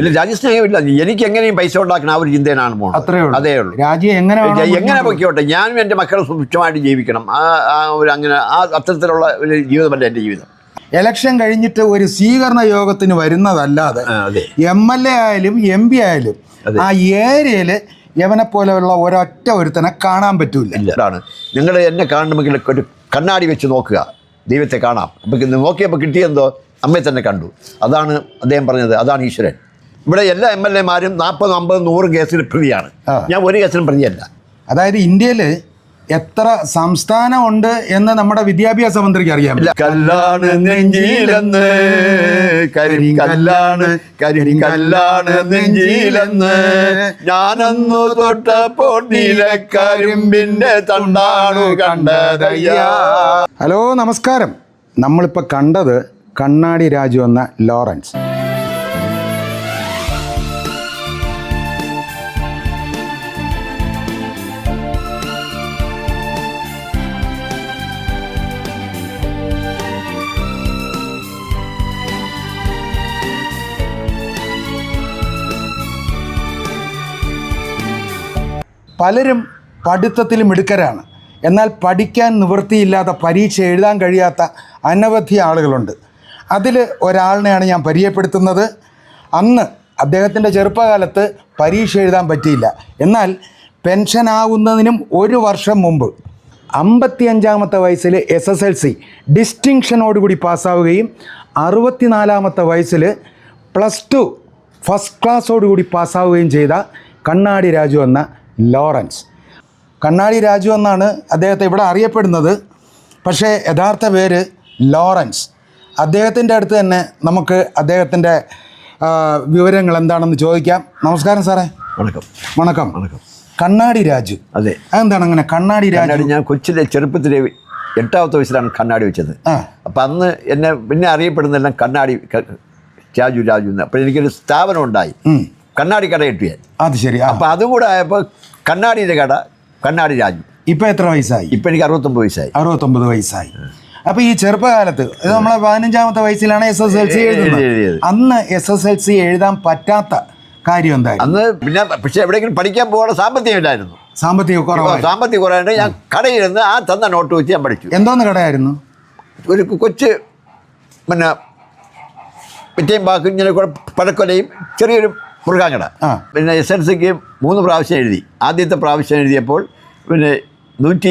ഇല്ല രാജ്യസ്നേഹമില്ല എനിക്ക് എങ്ങനെയും പൈസ ഉണ്ടാക്കണം ആ ഒരു ചിന്തയാണ് പോകണം അത്രേ ഉള്ളൂ. അതേ ഉള്ളൂ. രാജ്യം എങ്ങനെ എങ്ങനെ പൊയ്ക്കോട്ടെ? ഞാനും എന്റെ മക്കളെ സുഭിക്ഷമായിട്ട് ജീവിക്കണം. ആ ആ ഒരു അങ്ങനെ ആ അത്തരത്തിലുള്ള ഒരു ജീവിതമല്ല എന്റെ ജീവിതം. എലക്ഷൻ കഴിഞ്ഞിട്ട് ഒരു സ്വീകരണ യോഗത്തിന് വരുന്നതല്ലാതെ എം എൽ എ ആയാലും എം പി ആയാലും ആ ഏരിയയിൽ യവനെ പോലെയുള്ള ഒരൊറ്റ ഒരുത്തനെ കാണാൻ പറ്റൂല. ഇല്ലാണ് നിങ്ങൾ എന്നെ കാണണമെങ്കിൽ ഒരു കണ്ണാടി വെച്ച് നോക്കുക. ദൈവത്തെ കാണാം. അപ്പം നോക്കിയപ്പോൾ കിട്ടിയെന്തോ? അമ്മയെ തന്നെ കണ്ടു. അതാണ് അദ്ദേഹം പറഞ്ഞത്. അതാണ് ഈശ്വരൻ. ഇവിടെ എല്ലാ എം എൽ എമാരും നാൽപ്പത് അമ്പത് നൂറ് കേസിൽ പ്രതിയാണ്. ഞാൻ ഒരു കേസിലും പ്രതിയല്ല. അതായത് ഇന്ത്യയിൽ എത്ര സംസ്ഥാനമുണ്ട് എന്ന് നമ്മുടെ വിദ്യാഭ്യാസ മന്ത്രിക്ക് അറിയാം. കല്ലാണ് നെഞ്ചിലെന്ന് കരിങ്കല്ലാണ് കരിങ്കല്ലാണ് നെഞ്ചിലെന്ന്. ഞാനന്നു തൊട്ടപ്പോൾ നീലക്കരിമ്പിന്റെ തണ്ടാണു കണ്ടതയ്യാ. ഹലോ നമസ്കാരം. നമ്മളിപ്പോൾ കണ്ടത് കണ്ണാടി രാജു എന്ന ലോറൻസ്. പലരും പഠിത്തത്തിൽ മിടുക്കരാണ്. എന്നാൽ പഠിക്കാൻ നിവൃത്തിയില്ലാത്ത പരീക്ഷ എഴുതാൻ കഴിയാത്ത അനവധി ആളുകളുണ്ട്. അതിൽ ഒരാളിനെയാണ് ഞാൻ പരിചയപ്പെടുത്തുന്നത്. അന്ന് അദ്ദേഹത്തിന്റെ ചെറുപ്പകാലത്ത് പരീക്ഷ എഴുതാൻ പറ്റിയില്ല. എന്നാൽ പെൻഷനാവുന്നതിനും ഒരു വർഷം മുമ്പ് അമ്പത്തിയഞ്ചാമത്തെ വയസ്സിൽ എസ് എസ് എൽ സി ഡിസ്റ്റിങ്ഷനോടുകൂടി പാസ്സാവുകയും അറുപത്തിനാലാമത്തെ വയസ്സിൽ പ്ലസ് ടു ഫസ്റ്റ് ക്ലാസ്സോടുകൂടി പാസ്സാവുകയും ചെയ്ത കണ്ണാടി രാജു എന്ന ലോറൻസ്. കണ്ണാടി രാജു എന്നാണ് അദ്ദേഹത്തെ ഇവിടെ അറിയപ്പെടുന്നത്. പക്ഷേ യഥാർത്ഥ പേര് ലോറൻസ്. അദ്ദേഹത്തിന്റെ അടുത്ത് തന്നെ നമുക്ക് അദ്ദേഹത്തിന്റെ വിവരങ്ങൾ എന്താണെന്ന് ചോദിക്കാം. നമസ്കാരം സാറേ. വണക്കം. വണക്കം. വണക്കം. കണ്ണാടി രാജു. അതെ. അതെന്താണ് അങ്ങനെ കണ്ണാടി രാജു? ഞാൻ കൊച്ചിലെ ചെറുപ്പത്തിലെ എട്ടാമത്തെ വയസ്സിലാണ് കണ്ണാടി വെച്ചത്. അപ്പം അന്ന് എന്നെ പിന്നെ അറിയപ്പെടുന്നതെല്ലാം കണ്ണാടി രാജു രാജു എന്ന്. അപ്പം എനിക്കൊരു സ്ഥാപനം ഉണ്ടായി. കണ്ണാടി കട ഞാൻ അത് ശരി. അപ്പം അതും കൂടെ ആയപ്പോൾ കണ്ണാടിയുടെ കട കണ്ണാടി രാജു ഇപ്പം എത്ര വയസ്സായി? ഇപ്പം എനിക്ക് അറുപത്തൊമ്പത് വയസ്സായി. അറുപത്തൊമ്പത് വയസ്സായി. അപ്പൊ ഈ ചെറുപ്പകാലത്ത് ഇത് നമ്മളെ പതിനഞ്ചാമത്തെ വയസ്സിലാണ് എസ് എസ് എൽ സി എഴുതുന്നത്. എഴുതിയത്. അന്ന് എസ് എസ് എൽ സി എഴുതാൻ പറ്റാത്ത കാര്യം എന്തായിരുന്നു? അന്ന് പിന്നെ പക്ഷെ എവിടെയെങ്കിലും പഠിക്കാൻ പോകാനുള്ള സാമ്പത്തികം ഇല്ലായിരുന്നു. സാമ്പത്തിക കുറവ് സാമ്പത്തിക കുറവായിട്ട് ഞാൻ കടയിരുന്ന് ആ തന്ന നോട്ട് വെച്ച് ഞാൻ പഠിച്ചു. എന്തോന്ന് കടയായിരുന്നു? ഒരു കൊച്ച് പിന്നെ പിറ്റേം ബാക്കി ഇങ്ങനെ പഴക്കൊലയും ചെറിയൊരു മുറുകാങ്കട പിന്നെ എസ് എൽ സിക്ക് മൂന്ന് പ്രാവശ്യം എഴുതി. ആദ്യത്തെ പ്രാവശ്യം എഴുതിയപ്പോൾ പിന്നെ നൂറ്റി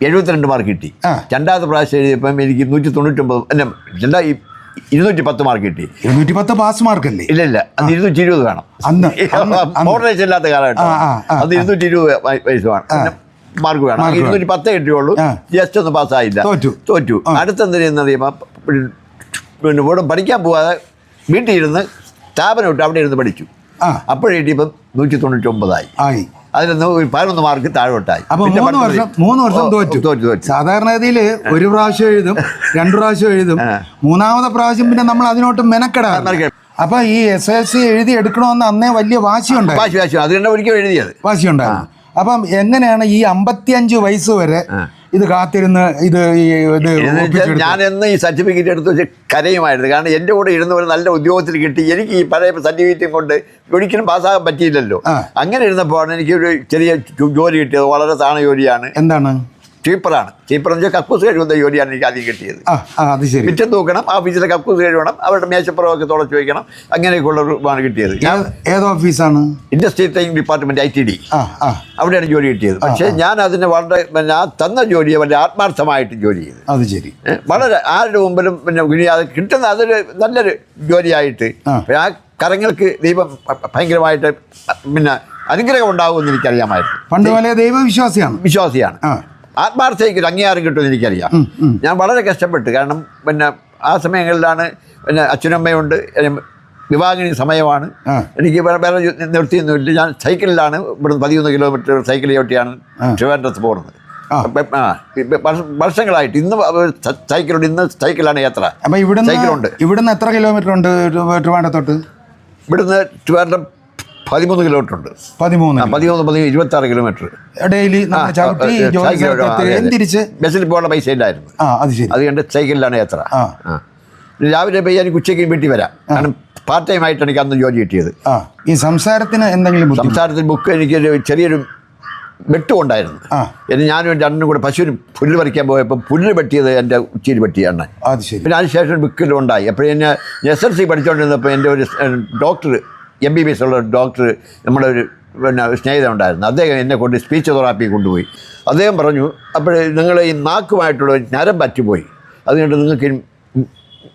എഴുപത്തിരണ്ട് മാർക്ക് കിട്ടി. രണ്ടാമത്തെ പ്രാവശ്യം എഴുതിയപ്പം എനിക്ക് നൂറ്റി തൊണ്ണൂറ്റൊമ്പത് അല്ല രണ്ടാ ഇരുന്നൂറ്റി പത്ത് മാർക്ക് കിട്ടി. ഇരുന്നൂറ്റി പത്ത് പാസ് മാർക്ക് അല്ലേ? ഇല്ല ഇല്ല അത് ഇരുന്നൂറ്റി ഇരുപത് വേണം. മോഡറേഷൻ ഇല്ലാത്ത കാലഘട്ടം അത് ഇരുന്നൂറ്റി ഇരുപത് വയ- വയസ്സ് വേണം. മാർക്ക് വേണം. ഇരുന്നൂറ്റി പത്തേ കിട്ടിയുള്ളൂ. ജസ്റ്റ് ഒന്ന് പാസ്സായില്ല തോറ്റു. തോറ്റു. അടുത്ത അറിയുമ്പോൾ പിന്നെ ഇവിടെ പഠിക്കാൻ പോവാതെ വീട്ടിൽ ഇരുന്ന് സ്ഥാപനം ഇട്ട് അവിടെ ഇരുന്ന് പഠിച്ചു. കിട്ടിയപ്പം നൂറ്റി തൊണ്ണൂറ്റി ഒമ്പതായി ആയി. അതിലൊന്ന് ഒരു പതിനൊന്ന് മാർക്ക് താഴോട്ടായി. അപ്പൊ മൂന്ന് വർഷം മൂന്ന് വർഷം തോറ്റു. തോറ്റു തോറ്റു. സാധാരണഗതിയിൽ ഒരു പ്രാവശ്യം എഴുതും രണ്ടു പ്രാവശ്യം എഴുതും. മൂന്നാമത്തെ പ്രാവശ്യം പിന്നെ നമ്മൾ അതിനോട്ട് മെനക്കെടാ. അപ്പൊ ഈ എസ് എൽ സി എഴുതി എടുക്കണമെന്ന് അന്നേ വലിയ വാശിയുണ്ടായി വാശി വാശി. അത് തന്നെ ഒരിക്കലും എഴുതിയത്. വാശിയുണ്ടായിരുന്നു. അപ്പം എങ്ങനെയാണ് ഈ അമ്പത്തിയഞ്ച് വയസ്സ് വരെ. ഇത് കാത്തിരുന്ന് ഇത് ഇത്? ഞാൻ എന്ന് ഈ സർട്ടിഫിക്കറ്റ് എടുത്ത് വെച്ച് കരയുമായിരുന്നു. കാരണം എന്റെ കൂടെ ഇരുന്ന ഒരു നല്ല ഉദ്യോഗത്തിൽ കിട്ടി. എനിക്ക് ഈ പഴയ സർട്ടിഫിക്കറ്റും കൊണ്ട് ഒരിക്കലും പാസ്സാകാൻ പറ്റിയില്ലല്ലോ. അങ്ങനെ ഇരുന്നപ്പോഴാണ് എനിക്ക് ഒരു ചെറിയ ജോലി കിട്ടിയത്. വളരെ താണ ജോലിയാണ്. എന്താണ്? ചീപ്പറാണ്. ചീപ്പർ എന്ന് വെച്ചാൽ കക്കൂസ് കഴിവുന്ന ജോലിയാണ് എനിക്ക് ആദ്യം കിട്ടിയത്. അത് ശരി. മിറ്റം തൂക്കണം ഓഫീസിലെ കക്കൂസ് കഴിവണം അവരുടെ മേശപ്പുറമൊക്കെ തുടച്ചു വയ്ക്കണം അങ്ങനെയൊക്കെയുള്ള ഒരു ഇതാണ് കിട്ടിയത്. ഞാൻ ഏത്- ഓഫീസാണ്? Industrial training department I T D. അവിടെയാണ് ജോലി കിട്ടിയത്. പക്ഷേ ഞാൻ അതിന് വളരെ പിന്നെ ആ തന്ന ജോലിയെ വളരെ ആത്മാർത്ഥമായിട്ട് ജോലി ചെയ്തു. അത് ശരി. വളരെ ആരുടെ മുമ്പിലും പിന്നെ അത് കിട്ടുന്ന അതൊരു നല്ലൊരു ജോലിയായിട്ട്. ആ. കരങ്ങൾക്ക് ദൈവം ഭയങ്കരമായിട്ട് പിന്നെ അനുഗ്രഹം ഉണ്ടാകുമെന്ന് എനിക്കറിയാമായിരുന്നു. പണ്ട് പോലെ ദൈവവിശ്വാസിയാണ്. വിശ്വാസിയാണ്. ആ. ആത്മാർത്ഥതയ്ക്ക് ഒരു അംഗീകാരം കിട്ടുമെന്ന് എനിക്കറിയാം. ഞാൻ വളരെ കഷ്ടപ്പെട്ടു കാരണം പിന്നെ ആ സമയങ്ങളിലാണ് പിന്നെ അച്ഛനമ്മയുണ്ട് വിവാഹിനി സമയമാണ്. എനിക്ക് വേറെ വേറെ നിർത്തിയൊന്നുമില്ല ഞാൻ സൈക്കിളിലാണ്. ഇവിടുന്ന് പതിമൂന്ന് കിലോമീറ്റർ സൈക്കിൾ ചവിട്ടിയാണ് ട്രിവാൻഡ്രത്ത് പോകുന്നത്. വർഷങ്ങളായിട്ട് ഇന്ന് സൈക്കിളുണ്ട്. ഇന്ന് സൈക്കിളാണ് യാത്ര. സൈക്കിളുണ്ട്. ഇവിടുന്ന് എത്ര കിലോമീറ്റർ ഉണ്ട് ട്രിവാ- ട്രിവാൻഡ്രത്തോട്ട്? ഇവിടുന്ന് ട്രിവാൻഡ്രം പതിമൂന്ന് കിലോമീറ്റർ ഉണ്ട് പതിമൂന്ന് പതിമൂന്ന് പതിമൂന്ന് ഇരുപത്തി ആറ് കിലോമീറ്റർ. ഡെയിലി തിരിച്ച് ബസ്സിൽ പോകാനുള്ള പൈസ ഉണ്ടായിരുന്നു അത് കണ്ട് സൈക്കിളിലാണ് യാത്ര. രാവിലെ പെയ്യാൻ ഉച്ചയ്ക്ക് വീട്ടിൽ വരാം. കാരണം പാർട്ട് ടൈം ആയിട്ട് എനിക്ക് അന്ന് ജോലി കിട്ടിയത്. ഈ സംസാരത്തിന് എന്തെങ്കിലും സംസാരത്തിന് സംസാരത്തിൽ ബുക്ക് എനിക്കൊരു ചെറിയൊരു വെട്ടുകൊണ്ടായിരുന്നു എന്നെ എന്ന് ഞാനും എന്റെ അണ്ണനും കൂടെ പശുവിന് പുല്ല് പറിക്കാൻ പോയപ്പോൾ പുല്ല് വെട്ടിയത് എന്റെ ഉച്ചയിൽ ശരി. പിന്നെ അതിനുശേഷം ബുക്കിലുണ്ടായി അപ്പോൾ ഞാൻ എസ് എൽ സി പഠിച്ചുകൊണ്ടിരുന്നപ്പോൾ എന്റെ ഒരു doctor M B B S ഉള്ള ഒരു ഡോക്ടർ നമ്മുടെ ഒരു പിന്നെ സ്നേഹിതൻ ഉണ്ടായിരുന്നു അദ്ദേഹം എന്നെ കൊണ്ട് സ്പീച്ച് തെറാപ്പി കൊണ്ടുപോയി. അദ്ദേഹം പറഞ്ഞു അപ്പോൾ നിങ്ങൾ ഈ നാക്കുമായിട്ടുള്ള ഒരു നരം പറ്റിപ്പോയി. അതുകൊണ്ട് നിങ്ങൾക്ക്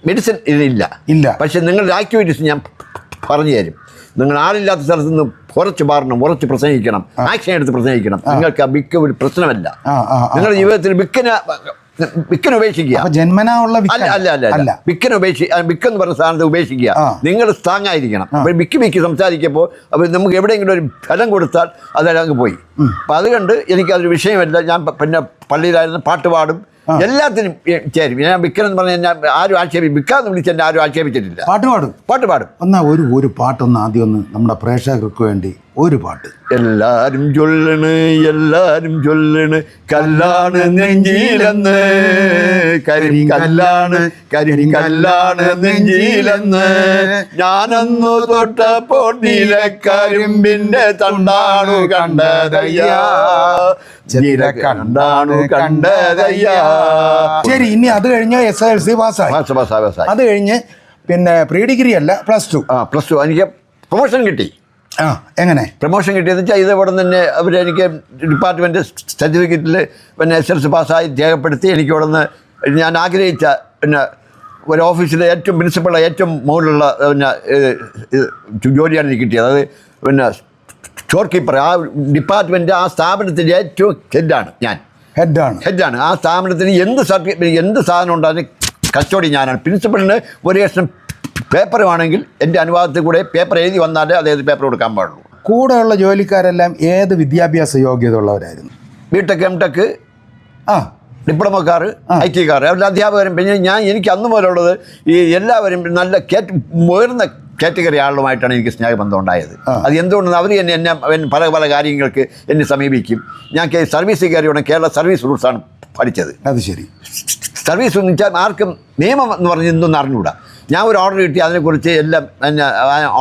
മെഡിസിൻ ഇതിനില്ല ഇല്ല. പക്ഷേ നിങ്ങളുടെ ആക്ടിവിറ്റീസ് ഞാൻ പറഞ്ഞു തരും. നിങ്ങൾ ആളില്ലാത്ത സ്ഥലത്ത് നിന്ന് കുറച്ച് മാറണം ഉറച്ച് പ്രസംഗിക്കണം ആക്ഷൻ എടുത്ത് പ്രസംഗിക്കണം. നിങ്ങൾക്ക് ആ ബിക്ക് ഒരു പ്രശ്നമല്ല. നിങ്ങളുടെ ജീവിതത്തിൽ ബിക്കിനെ ബിക്കിനെ ഉപേക്ഷിക്കുക. ജന്മനാവുള്ള ജന്മനാ ഉള്ള അല്ല അല്ല അല്ല അല്ല. ബിക്കിനെ ഉപേക്ഷി ബിക്ക് എന്ന് പറഞ്ഞ സാധനത്തെ ഉപേക്ഷിക്കുക. നിങ്ങൾ സ്ട്രോങ് ആയിരിക്കണം. അപ്പോൾ ബിക്ക് ബിക്ക് സംസാരിക്കുമ്പോൾ അപ്പോൾ നമുക്ക് എവിടെയെങ്കിലും ഒരു ഫലം കൊടുത്താൽ അതെല്ലാം അങ്ങ് പോയി. അപ്പം അതുകൊണ്ട് എനിക്കതൊരു വിഷയമല്ല. ഞാൻ പിന്നെ പള്ളിയിലായിരുന്നു പാട്ട് പാടും. എല്ലാത്തിനും ചേരും. ഞാൻ എന്ന് പറഞ്ഞാൽ ഞാൻ ആരും ആക്ഷേപി വിൽക്കാന്ന് വിളിച്ച് എന്നെ ആരും ആക്ഷേപിച്ചിട്ടില്ല പാട്ട് പാടും. പാട്ട് പാടും. എന്നാ ഒരു ഒരു പാട്ടൊന്ന് ആദ്യം ഒന്ന് നമ്മുടെ പ്രേക്ഷകർക്ക് വേണ്ടി ഒരു പാട്ട്. എല്ലാരും ചൊല്ലണ് എല്ലാരും ചൊല്ലണ്. കല്ലാണ് നെഞ്ചിലെന്ന്. കരിങ്കല്ലാണ് കരിങ്കല്ലാണ് നെഞ്ചിലെന്ന്. ഞാനന്നു തൊട്ടപ്പോൾ നീലക്കരിമ്പിന്റെ തണ്ടാണു കണ്ടതയ്യാ. കണ്ടാണു കണ്ടതയ്യാ. ശരി ഇനി അത് കഴിഞ്ഞ് എസ് എൽ സി പാസ്സായി. പാസ് പാസ് പാസ്സായി. അത് കഴിഞ്ഞ് പിന്നെ പ്രീ ഡിഗ്രി അല്ല പ്ലസ് ടു. ആ പ്ലസ് ടു. എനിക്ക് പ്രൊമോഷൻ കിട്ടി. ആ എങ്ങനെ? പ്രൊമോഷൻ കിട്ടിയെന്ന് വെച്ചാൽ ഇത് ഇവിടെ നിന്ന് അവർ എനിക്ക് ഡിപ്പാർട്ട്മെന്റ് സർട്ടിഫിക്കറ്റിൽ പിന്നെ എസ് എൽ സി പാസ്സായി രേഖപ്പെടുത്തി എനിക്ക് ഇവിടെ നിന്ന് ഞാൻ ആഗ്രഹിച്ച പിന്നെ ഒരു ഓഫീസിലെ ഏറ്റവും പ്രിൻസിപ്പളുടെ ഏറ്റവും മുകളിലുള്ള പിന്നെ ജോലിയാണ് എനിക്ക് കിട്ടിയത്. അത് പിന്നെ സ്റ്റോർ കീപ്പർ ആ ഡിപ്പാർട്ട്മെന്റ് ആ സ്ഥാപനത്തിന്റെ ഏറ്റവും ഹെഡാണ് ഞാൻ. ഹെഡാണ് ഹെഡാണ് ആ സ്ഥാപനത്തിന് എന്ത് സർട്ടിഫിക്കറ്റ് എന്ത് സാധനം ഉണ്ടാകുന്ന കച്ചവടി ഞാനാണ്. പ്രിൻസിപ്പളിന് ഒരു ലക്ഷം പേപ്പറുമാണെങ്കിൽ എന്റെ അനുവാദത്തിൽ കൂടെ പേപ്പർ എഴുതി വന്നാലേ അദ്ദേഹത്തിന് പേപ്പർ കൊടുക്കാൻ പാടുള്ളൂ. കൂടെയുള്ള ജോലിക്കാരെല്ലാം ഏത് വിദ്യാഭ്യാസ യോഗ്യത ഉള്ളവരായിരുന്നു ബിടെക് എം ടെക് ആ. ഡിപ്ലോമക്കാർ ഐ ടിക്കാർ അവരുടെ അധ്യാപകരും പിന്നെ ഞാൻ എനിക്ക് അന്ന് മുതലുള്ളത് ഈ എല്ലാവരും നല്ല കേറ്റ് ഉയർന്ന കാറ്റഗറി ആളുമായിട്ടാണ് എനിക്ക് സ്നേഹബന്ധം ഉണ്ടായത് അത് എന്തുകൊണ്ടെന്ന് അവർ എന്നെ എന്നെ പല പല കാര്യങ്ങൾക്ക് എന്നെ സമീപിക്കും. ഞാൻ സർവീസ് കയറിയോടെ കേരള സർവീസ് റൂൾസാണ് പഠിച്ചത്. അത് ശരി. സർവീസ് എന്ന് വെച്ചാൽ ആർക്കും നിയമം എന്ന് പറഞ്ഞ് ഇന്നൊന്നും അറിഞ്ഞുകൂടാ. ഞാൻ ഒരു ഓർഡർ കിട്ടി അതിനെക്കുറിച്ച് എല്ലാം എന്നെ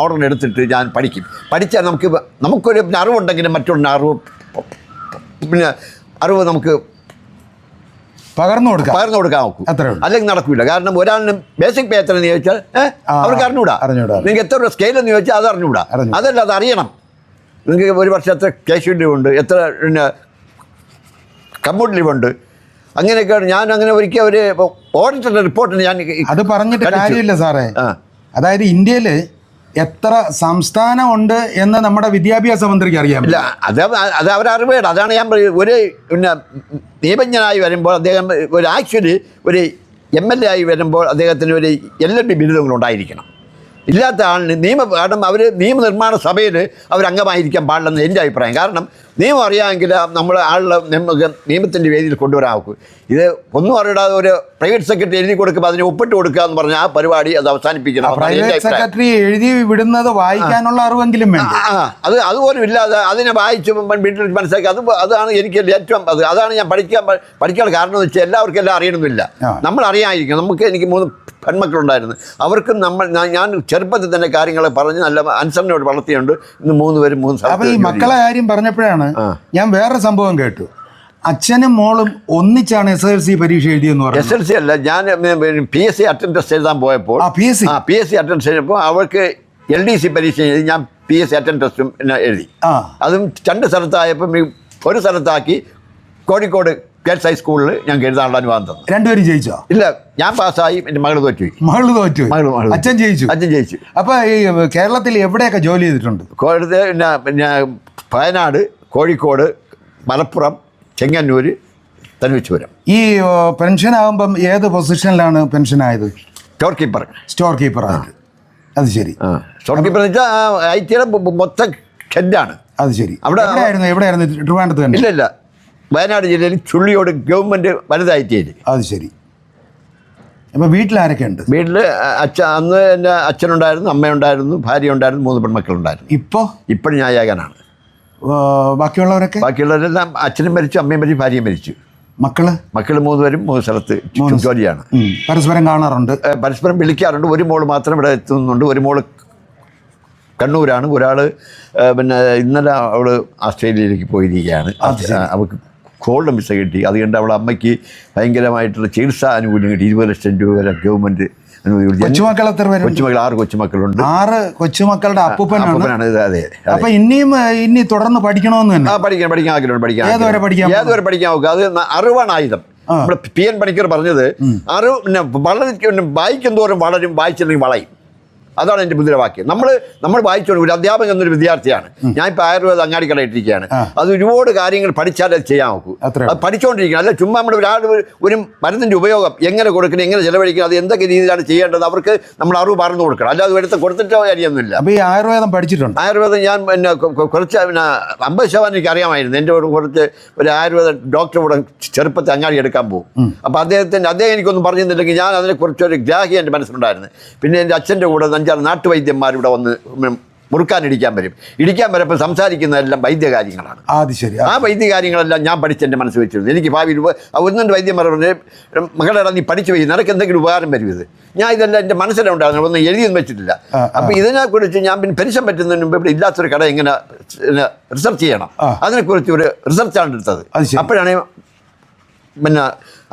ഓർഡർ എടുത്തിട്ട് ഞാൻ പഠിക്കും. പഠിച്ചാൽ നമുക്ക് നമുക്കൊരു അറിവുണ്ടെങ്കിലും മറ്റുള്ള അറിവ് പിന്നെ അറിവ് നമുക്ക് പകർന്നു കൊടുക്കാം. പകർന്നു കൊടുക്കാൻ നോക്കും. അത്രേ ഉള്ളൂ. അല്ലെങ്കിൽ നടക്കില്ല കാരണം ഒരാളിന് ബേസിക് പേ എത്ര ചോദിച്ചാൽ അവർക്ക് അറിഞ്ഞൂടാ. അറിഞ്ഞൂടാ. നിങ്ങൾക്ക് എത്ര രൂപ സ്കെയിൽ എന്ന് ചോദിച്ചാൽ അത് അറിഞ്ഞൂടാ. അതല്ല അത് അറിയണം. നിങ്ങൾക്ക് ഒരു വർഷം എത്ര ക്യാഷ് ലീവ് ഉണ്ട് എത്ര പിന്നെ കമ്പ്യൂട്ടർ ലീവ് ഉണ്ട്. അങ്ങനെയൊക്കെയാണ്. ഞാൻ അങ്ങനെ ഒരിക്കൽ ഒരു ഓഡിറ്ററുടെ റിപ്പോർട്ടിന് ഞാൻ അത് പറഞ്ഞിട്ട് കാര്യമില്ല സാറേ. അതായത് ഇന്ത്യയിൽ എത്ര സംസ്ഥാനമുണ്ട് എന്ന് നമ്മുടെ വിദ്യാഭ്യാസ മന്ത്രിക്ക് അറിയാം ഇല്ല അത് അത് അവരറിവേണ്ട അതാണ് ഞാൻ പറയുന്നത് ഒരു പിന്നെ നിയമജ്ഞനായി വരുമ്പോൾ അദ്ദേഹം ഒരു ആക്ച്വലി ഒരു എം എൽ എ ആയി വരുമ്പോൾ അദ്ദേഹത്തിന് ഒരു എൽ എൽ ബി ബിരുദങ്ങൾ ഉണ്ടായിരിക്കണം. ഇല്ലാത്ത ആളിന് നിയമ കാരണം അവർ നിയമനിർമ്മാണ സഭയിൽ അവർ അംഗമായിരിക്കാൻ പാടില്ലെന്ന് എന്റെ അഭിപ്രായം. കാരണം നിയമം അറിയാമെങ്കിൽ നമ്മൾ ആളുടെ നമുക്ക് നിയമത്തിന്റെ വേദിയിൽ കൊണ്ടുവരാൻ ഇത് ഒന്നും അറിയാതെ ഒരു പ്രൈവറ്റ് സെക്രട്ടറി എഴുതി കൊടുക്കുമ്പോൾ അതിന് ഒപ്പിട്ട് കൊടുക്കുക എന്ന് പറഞ്ഞാൽ ആ പരിപാടി അത് അവസാനിപ്പിക്കണം സെക്രട്ടറി എഴുതി വിടുന്നത് വായിക്കാനുള്ള അറിവെങ്കിലും അത് അതുപോലും ഇല്ലാതെ അതിനെ വായിച്ചു വീട്ടിൽ മനസ്സിലാക്കി അത് അതാണ് എനിക്ക് ഏറ്റവും അത് അതാണ് ഞാൻ പഠിക്കാൻ പഠിക്കാനുള്ള പഠിക്കാൻ കാരണം എന്ന് വെച്ചാൽ എല്ലാവർക്കും എല്ലാം അറിയണമെന്നില്ല. നമ്മൾ അറിയാമായിരിക്കും നമുക്ക് എനിക്ക് മൂന്ന് പെൺമക്കളുണ്ടായിരുന്നു അവർക്കും നമ്മൾ ഞാൻ- ചെറുപ്പത്തിൽ തന്നെ കാര്യങ്ങളെ പറഞ്ഞ് നല്ല അനുസരണയോട് വളർത്തിയുണ്ട്. ഇന്ന് മൂന്ന് പേരും മൂന്ന് അപ്പൊ സ്ഥലത്ത് ഈ മക്കളെ കാര്യം പറഞ്ഞപ്പോഴാണ് ഞാൻ വേറെ സംഭവം കേട്ടു. അച്ഛനും മോളും ഒന്നിച്ചാണ് എസ് എൽ സി പരീക്ഷ എഴുതിയെന്ന് എസ് പറഞ്ഞു എൽ സി അല്ല ഞാൻ പി എസ് സി അറ്റൻഡൻസ് എഴുതാൻ പോയപ്പോൾ പി എസ് സി ആ പി എസ് സി അറ്റൻഡൻസ് എഴുതിയപ്പോൾ അവർക്ക് എൽ ഡി സി പരീക്ഷ എഴുതി ഞാൻ പി എസ് സി അറ്റൻഡൻസും എഴുതി. അതും രണ്ട് സ്ഥലത്തായപ്പോൾ ഒരു സ്ഥലത്താക്കി കോഴിക്കോട് ഗേൾസ് ഹൈസ്കൂളിൽ ഞങ്ങൾക്ക് എഴുതാനുള്ള അനുവാദം തന്നു രണ്ടുപേരും ജയിച്ചോ? ഇല്ല ഞാൻ പാസ്സായി എന്റെ മകൾ തോറ്റു മകൾ തോറ്റു മകൾ മകൾ. അച്ഛൻ ജയിച്ചു? അച്ഛൻ ജയിച്ചു. അപ്പൊ ഈ കേരളത്തിൽ എവിടെയൊക്കെ ജോലി ചെയ്തിട്ടുണ്ട്? കോഴത്ത് പിന്നെ പിന്നെ വയനാട് കോഴിക്കോട് മലപ്പുറം ചെങ്ങന്നൂർ തനുവച്ചുപുരം ഈ പെൻഷൻ ആകുമ്പം ഏത് പൊസിഷനിലാണ് പെൻഷൻ ആയത്? സ്റ്റോർ കീപ്പർ സ്റ്റോർ കീപ്പർ ആണ് അത് ശരി. സ്റ്റോർ കീപ്പർ എന്ന് വെച്ചാൽ ഐ ടിയുടെ മൊത്തം ഹെഡാണ്. അത് ശരി. അവിടെ- എവിടെയായിരുന്നു? എവിടെയായിരുന്നു? ട്രിവാൻഡ്രത്ത് തന്നെ? ഇല്ല ഇല്ല. വയനാട് ജില്ലയിൽ ചുള്ളിയോട് ഗവൺമെന്റ് വലുതായി തീയതി അത് ശരി. അപ്പൊ വീട്ടിൽ ആരൊക്കെ ഉണ്ട്? വീട്ടിൽ അച്ഛ അന്ന് എന്റെ അച്ഛനുണ്ടായിരുന്നു അമ്മയുണ്ടായിരുന്നു ഭാര്യ ഉണ്ടായിരുന്നു മൂന്ന് പെൺമക്കളുണ്ടായിരുന്നു. ഇപ്പോ? ഇപ്പോഴും ഞാൻ ഏകനാണ് ബാക്കിയുള്ളവരൊക്കെ? ബാക്കിയുള്ളവരെല്ലാം അച്ഛനും മരിച്ചു അമ്മയും മരിച്ചു ഭാര്യയും മരിച്ചു. മക്കൾ? മക്കൾ മൂന്ന് പേരും മൂന്ന് സ്ഥലത്ത് ജോലിയാണ്. പരസ്പരം കാണാറുണ്ട്? പരസ്പരം വിളിക്കാറുണ്ട്. ഒരു മോൾ മാത്രം ഇവിടെ എത്തുന്നുണ്ട്. ഒരു മോൾ കണ്ണൂരാണ്. ഒരാൾ പിന്നെ ഇന്നലെ അവൾ ആസ്ട്രേലിയയിലേക്ക് പോയിരിക്കുകയാണ്. അവൾക്ക് ഗോൾഡൻ വിസ കിട്ടി. അത് കണ്ട് അവളെ അമ്മയ്ക്ക് ഭയങ്കരമായിട്ടുള്ള ചികിത്സാ ആനുകൂല്യം കിട്ടി. ഇരുപത് ലക്ഷം രൂപ വരെ ഗവൺമെന്റ്. കൊച്ചുമക്കൾ എത്ര പേര് കൊച്ചുമക്കൾ ആറ് കൊച്ചുമക്കളുണ്ട്. ആറ് കൊച്ചുമക്കളുടെ അപ്പൂപ്പനാണ്? അതെ അപ്പൊ ഇനിയും ഇനി തുടർന്ന് പഠിക്കണമെന്ന് തന്നെ? പഠിക്കാൻ പഠിക്കാൻ ആഗ്രഹം പഠിക്കാൻ ഏതുവരെ. പഠിക്കാൻ ഏതുവരെ പഠിക്കാൻ നോക്കുക അത് അറിവാണ് ആയുധം നമ്മുടെ പി എൻ പണിക്കർ പറഞ്ഞത് അറിവ് പിന്നെ വളരെ വായിക്കും തോറും വളരും വായിച്ചില്ലെങ്കിൽ വളയും. അതാണ് എന്റെ മുദ്രാവാക്യം നമ്മൾ നമ്മൾ വായിച്ചോണ്ട് ഒരു അധ്യാപകൻ എന്നൊരു വിദ്യാർത്ഥിയാണ്. ഞാൻ ഇപ്പോൾ ആയുർവേദ അങ്ങാടിക്കട ഇട്ടിരിക്കുകയാണ് അത് ഒരുപാട് കാര്യങ്ങൾ പഠിച്ചാലേ അത് ചെയ്യാൻ നോക്കൂ. അത് പഠിച്ചുകൊണ്ടിരിക്കണം അല്ല ചുമ്മാ നമ്മുടെ ഒരാൾ ഒരു മരുന്നിന്റെ ഉപയോഗം എങ്ങനെ കൊടുക്കണം എങ്ങനെ ചെലവഴിക്കണം അത് എന്തൊക്കെ രീതിയിലാണ് ചെയ്യേണ്ടത് അവർക്ക് നമ്മൾ അറിവ് പറഞ്ഞു കൊടുക്കണം. അല്ലാതെ എടുത്ത് കൊടുത്തിട്ടോ കാര്യമൊന്നുമില്ല. അപ്പൊ ഈ ആയുർവേദം പഠിച്ചിട്ടുണ്ട്. ആയുർവേദം ഞാൻ പിന്നെ കുറച്ച് പിന്നെ അമ്പത് ശതമാനം എനിക്ക് അറിയാമായിരുന്നു. എന്റെ കൂടെ കുറച്ച് ഒരു ആയുർവേദ ഡോക്ടർ കൂടെ ചെറുപ്പത്തിൽ അങ്ങാടി എടുക്കാൻ പോകും. അപ്പോൾ അദ്ദേഹത്തിന്റെ അദ്ദേഹം എനിക്കൊന്നും പറഞ്ഞിരുന്നില്ലെങ്കിൽ ഞാൻ അതിനെ കുറിച്ചൊരു ഗ്രാഹി എന്റെ മനസ്സിലുണ്ടായിരുന്നു. പിന്നെ എന്റെ അച്ഛന്റെ കൂടെ അഞ്ചാറ് നാട്ടുവൈദ്യന്മാർ ഇവിടെ വന്ന് മുറുക്കാൻ ഇടിക്കാൻ വരും. ഇടിക്കാൻ വരപ്പോൾ സംസാരിക്കുന്നതെല്ലാം വൈദ്യകാര്യങ്ങളാണ്. അത് ശരി ആ വൈദ്യകാര്യങ്ങളെല്ലാം ഞാൻ പഠിച്ച് എന്റെ മനസ്സ് വെച്ചിരുന്നു. എനിക്ക് ഭാവിയിൽ ഒന്നും വൈദ്യന്മാർ പറഞ്ഞ് മകളെടാ നീ പഠിച്ചു വയ്ക്കും നിനക്ക് എന്തെങ്കിലും ഉപകാരം വരും ഇത്. ഞാൻ ഇതെല്ലാം എന്റെ മനസ്സിലുണ്ടായിരുന്നു ഒന്നും എഴുതിയൊന്നും വെച്ചിട്ടില്ല. അപ്പോൾ ഇതിനെക്കുറിച്ച് ഞാൻ പിന്നെ പെൻഷൻ പറ്റുന്നതിന് മുമ്പ് ഇവിടെ ഇല്ലാത്തൊരു കട എങ്ങനെ റിസർച്ച് ചെയ്യണം. അതിനെക്കുറിച്ച് ഒരു റിസർച്ചാണ് എടുത്തത്. അപ്പോഴാണ് പിന്നെ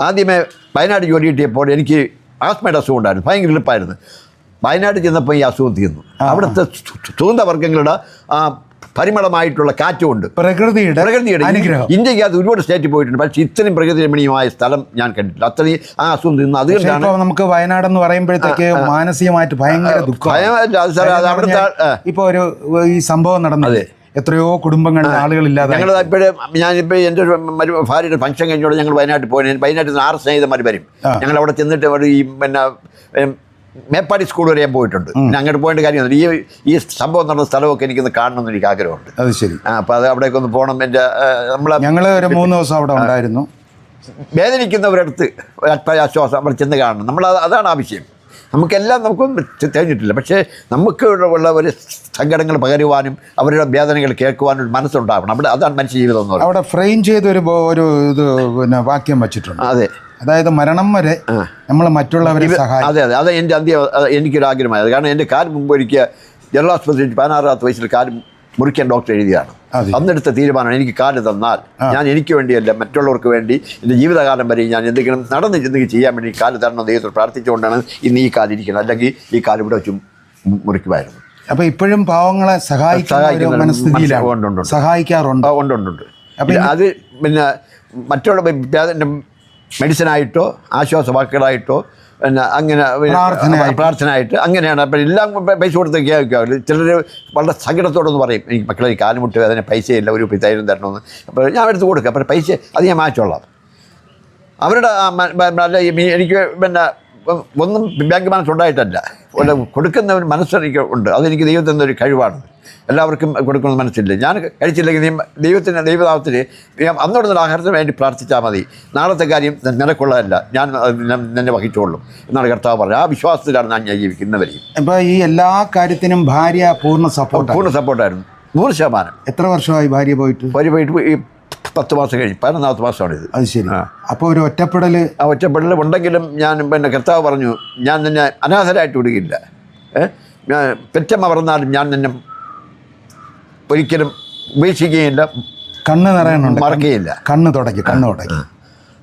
ആദ്യമേ വയനാട് ജോലി കിട്ടിയപ്പോൾ എനിക്ക് ആസ്മയുടെ അസുഖം ഉണ്ടായിരുന്നു. ഭയങ്കര എളുപ്പമായിരുന്നു വയനാട് ചെന്നപ്പോൾ ഈ അസുഖം തീർന്നു. അവിടുത്തെ സുഗന്ധവർഗങ്ങളുടെ പരിമളമായിട്ടുള്ള കാറ്റുകൊണ്ട് പ്രകൃതിയുടെ പ്രകൃതിയുടെ അനുഗ്രഹം. ഇന്ത്യയ്ക്ക് അത് ഒരുപാട് സ്റ്റേറ്റ് പോയിട്ടുണ്ട്. പക്ഷേ ഇത്രയും പ്രകൃതി രമണീയമായ സ്ഥലം ഞാൻ കണ്ടിട്ടില്ല. അത്രയും ആ അസുഖം തിന്നു അതുകൊണ്ടാണ് നമുക്ക് വയനാട് എന്ന് പറയുമ്പോഴത്തേക്ക് മാനസികമായിട്ട് ഭയങ്കര ദുഃഖം. അവിടുത്തെ. ഇപ്പൊ ഒരു ഈ സംഭവം നടന്നത് എത്രയോ കുടുംബങ്ങളുടെ ആളുകളില്ലാതെ ഞങ്ങൾ ഇപ്പോഴും ഞാനിപ്പോൾ എന്റെ ഭാര്യയുടെ ഫംഗ്ഷൻ കഴിഞ്ഞോടെ ഞങ്ങൾ വയനാട്ടിൽ പോയി. വയനാട്ടിൽ നിന്ന് ആറ് സ്നേഹിതന്മാർ വരും. ഞങ്ങൾ അവിടെ ചെന്നിട്ട് ഈ പിന്നെ മേപ്പാടി സ്കൂൾ വരെ ഞാൻ പോയിട്ടുണ്ട്. പിന്നെ അങ്ങോട്ട് പോയിട്ട് കാര്യമൊന്നുമില്ല ഈ ഈ സംഭവം നടന്ന സ്ഥലമൊക്കെ എനിക്കൊന്ന് കാണണമെന്ന് എനിക്ക് ആഗ്രഹമുണ്ട്. അത് ശരി. ആ അപ്പോൾ അത് അവിടേക്ക് ഒന്ന് പോകണം. എന്റെ നമ്മൾ ഞങ്ങൾ ഒരു മൂന്ന് ദിവസം അവിടെ ഉണ്ടായിരുന്നു. വേദനിക്കുന്നവരടുത്ത് ആശ്വാസം നമ്മൾ ചെന്ന് കാണണം. നമ്മൾ അത് അതാണ് ആവശ്യം. നമുക്കെല്ലാം നമുക്കൊന്നും തെളിഞ്ഞിട്ടില്ല പക്ഷേ നമുക്ക് ഉള്ള ഒരു സങ്കടങ്ങൾ പകരുവാനും അവരുടെ വേദനകൾ കേൾക്കുവാനും ഒരു മനസ്സുണ്ടാവണം. അവിടെ അതാണ് മനുഷ്യ ജീവിതം എന്ന് പറയുന്നത്. അവിടെ ഫ്രെയിം ചെയ്തൊരു ഒരു ഒരു ഇത് പിന്നെ വാക്യം വെച്ചിട്ടുണ്ട്. അതെ. അതായത് മരണം വരെ നമ്മൾ മറ്റുള്ളവരെ സഹായിക്കും. അതെ അതെ. അത് എന്റെ അന്ത്യ എനിക്കൊരു ആഗ്രഹമായത്. കാരണം എന്റെ കാൽ മുമ്പ് ഒരിക്കൽ ജനറൽ ആസ്പത്രിയിൽ പതിനാറാമത്തെ വയസ്സിൽ കാൽ മുറിക്കാൻ ഡോക്ടർ എഴുതിയാണ്. അന്നെടുത്ത തീരുമാനമാണ് എനിക്ക് കാൽ തന്നാൽ ഞാൻ എനിക്ക് വേണ്ടിയല്ല മറ്റുള്ളവർക്ക് വേണ്ടി എന്റെ ജീവിതകാലം വരെ ഞാൻ എന്തെങ്കിലും നടന്ന് എന്തെങ്കിലും ചെയ്യാൻ വേണ്ടി കാൽ തരണം ദൈവത്തോട് പ്രാർത്ഥിച്ചുകൊണ്ടാണ് ഇന്ന് ഈ കാൽ കാലിരിക്കുന്നത് അല്ലെങ്കിൽ ഈ കാൽ ഇവിടെ വെച്ചും മുറിക്കുമായിരുന്നു. അപ്പൊ ഇപ്പോഴും പാവങ്ങളെ സഹായിക്കാറുണ്ട്. സഹായിക്കാറുണ്ട് ഉണ്ട് ഉണ്ട് അത് പിന്നെ മറ്റുള്ള മെഡിസിനായിട്ടോ ആശ്വാസ വാക്കുകളായിട്ടോ പിന്നെ അങ്ങനെ പ്രാർത്ഥനയായിട്ട്. അങ്ങനെയാണ്. അപ്പം എല്ലാം പൈസ കൊടുത്ത് കേൾക്കാവില്ല ചിലർ വളരെ സങ്കടത്തോടൊന്ന് പറയും എനിക്ക് മക്കളെ കാലുമുട്ട് വേദന പൈസയില്ല ഒരു പിതായിരം തരണമെന്ന്. അപ്പോൾ ഞാൻ എടുത്ത് കൊടുക്കുക അപ്പോൾ പൈസ അത് ഞാൻ മാറ്റോളാം അവരുടെ എനിക്ക് പിന്നെ ഒന്നും ബാങ്ക് ബാലൻസ് ഉണ്ടായിട്ടല്ല. കൊടുക്കുന്നവൻ കൊടുക്കുന്ന ഒരു മനസ്സെനിക്ക് ഉണ്ട്. അതെനിക്ക് ദൈവത്തിന്റെ ഒരു കഴിവാണ്. എല്ലാവർക്കും കൊടുക്കുന്ന മനസ്സില്ല ഞാൻ കഴിച്ചില്ലെങ്കിൽ നീ ദൈവത്തിന് ഞാൻ അന്നോടുന്ന ആഹാരത്തിന് വേണ്ടി പ്രാർത്ഥിച്ചാൽ മതി. നാളത്തെ കാര്യം നിനക്കുള്ളതല്ല. ഞാൻ നിന്നെ വഹിച്ചോളും. എന്നാണ് കർത്താവ് പറഞ്ഞത്. ആ വിശ്വാസത്തിലാണ് ഞാൻ ജീവിക്കുന്നവരെയും അപ്പോൾ ഈ എല്ലാ കാര്യത്തിനും ഭാര്യ പൂർണ സപ്പോർട്ട് പൂർണ സപ്പോർട്ടായിരുന്നു നൂറ് ശതമാനം. എത്ര വർഷമായി ഭാര്യ പോയിട്ട്? ഭാര്യ പോയിട്ട് ഈ പത്ത് മാസം കഴിഞ്ഞ്. പതിനൊന്നാമത്തെ മാസമാണ് ഇത് അത് ശരി. അപ്പോൾ ഒരു ഒറ്റപ്പെടൽ ആ ഒറ്റപ്പെടൽ ഉണ്ടെങ്കിലും ഞാൻ പിന്നെ കർത്താവ് പറഞ്ഞു ഞാൻ നിന്നെ അനാഥരായിട്ട് വിടുകയില്ല. ഏഹ് ഞാൻ പെറ്റമ്മ പറഞ്ഞാലും ഞാൻ നിന്നെ ഒരിക്കലും ഉപേക്ഷിക്കുകയില്ല കണ്ണ് നിറയണുണ്ട് മറക്കുകയില്ല. കണ്ണ് തുടക്കി കണ്ണ് തുടക്കി.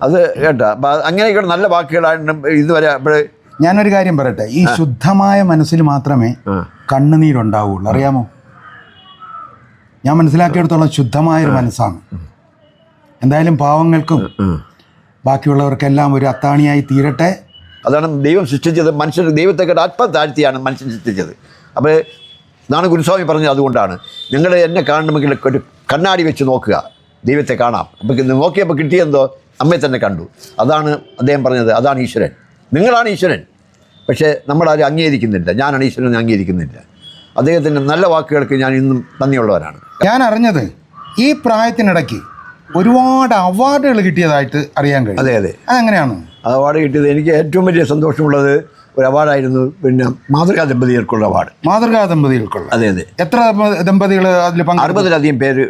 അത് കേട്ടോ. അപ്പം അങ്ങനെയൊക്കെ നല്ല വാക്കുകളാണ് ഇതുവരെ ഇപ്പോൾ ഞാനൊരു കാര്യം പറയട്ടെ. ഈ ശുദ്ധമായ മനസ്സിൽ മാത്രമേ കണ്ണുനീരുണ്ടാവുള്ളൂ. അറിയാമോ? ഞാൻ മനസ്സിലാക്കിയെടുത്തോളം ശുദ്ധമായൊരു മനസ്സാണ്. എന്തായാലും പാവങ്ങൾക്കും ബാക്കിയുള്ളവർക്കെല്ലാം ഒരു അത്താണിയായി തീരട്ടെ. അതാണ് ദൈവം സൃഷ്ടിച്ചത്. മനുഷ്യർ ദൈവത്തെക്കാട്ട് അല്പം താഴ്ത്തിയാണ് മനുഷ്യൻ സൃഷ്ടിച്ചത്. അപ്പോൾ ഇതാണ് ഗുരുസ്വാമി പറഞ്ഞത് അതുകൊണ്ടാണ്. നിങ്ങൾ എന്നെ കാണണമെങ്കിൽ ഒരു കണ്ണാടി വെച്ച് നോക്കുക. ദൈവത്തെ കാണാം. അപ്പോൾ ഇത് നോക്കിയപ്പോൾ കിട്ടിയെന്തോ? അമ്മയെ തന്നെ കണ്ടു. അതാണ് അദ്ദേഹം പറഞ്ഞത്. അതാണ് ഈശ്വരൻ. നിങ്ങളാണ് ഈശ്വരൻ. പക്ഷേ നമ്മളാരും അംഗീകരിക്കുന്നില്ല. ഞാനാണ് ഈശ്വരനെ അംഗീകരിക്കുന്നില്ല. അദ്ദേഹത്തിന്റെ നല്ല വാക്കുകൾക്ക് ഞാൻ ഇന്നും നന്ദിയുള്ളവരാണ്. ഞാൻ അറിഞ്ഞത് ഈ പ്രായത്തിനിടയ്ക്ക് ഒരുപാട് അവാർഡുകൾ കിട്ടിയതായിട്ട് അറിയാൻ കഴിയും. അതെ അതെ. അതെങ്ങനെയാണ്? അവാർഡ് കിട്ടിയത് എനിക്ക് ഏറ്റവും വലിയ സന്തോഷമുള്ളത് ഒരു അവാർഡായിരുന്നു പിന്നെ മാതൃകാ ദമ്പതികൾക്കുള്ള അവാർഡ്. മാതൃകാ ദമ്പതികൾക്കുള്ള. അതെ അതെ. എത്ര ദമ്പതികൾ അതിൽ അറുപതിലധികം പേര്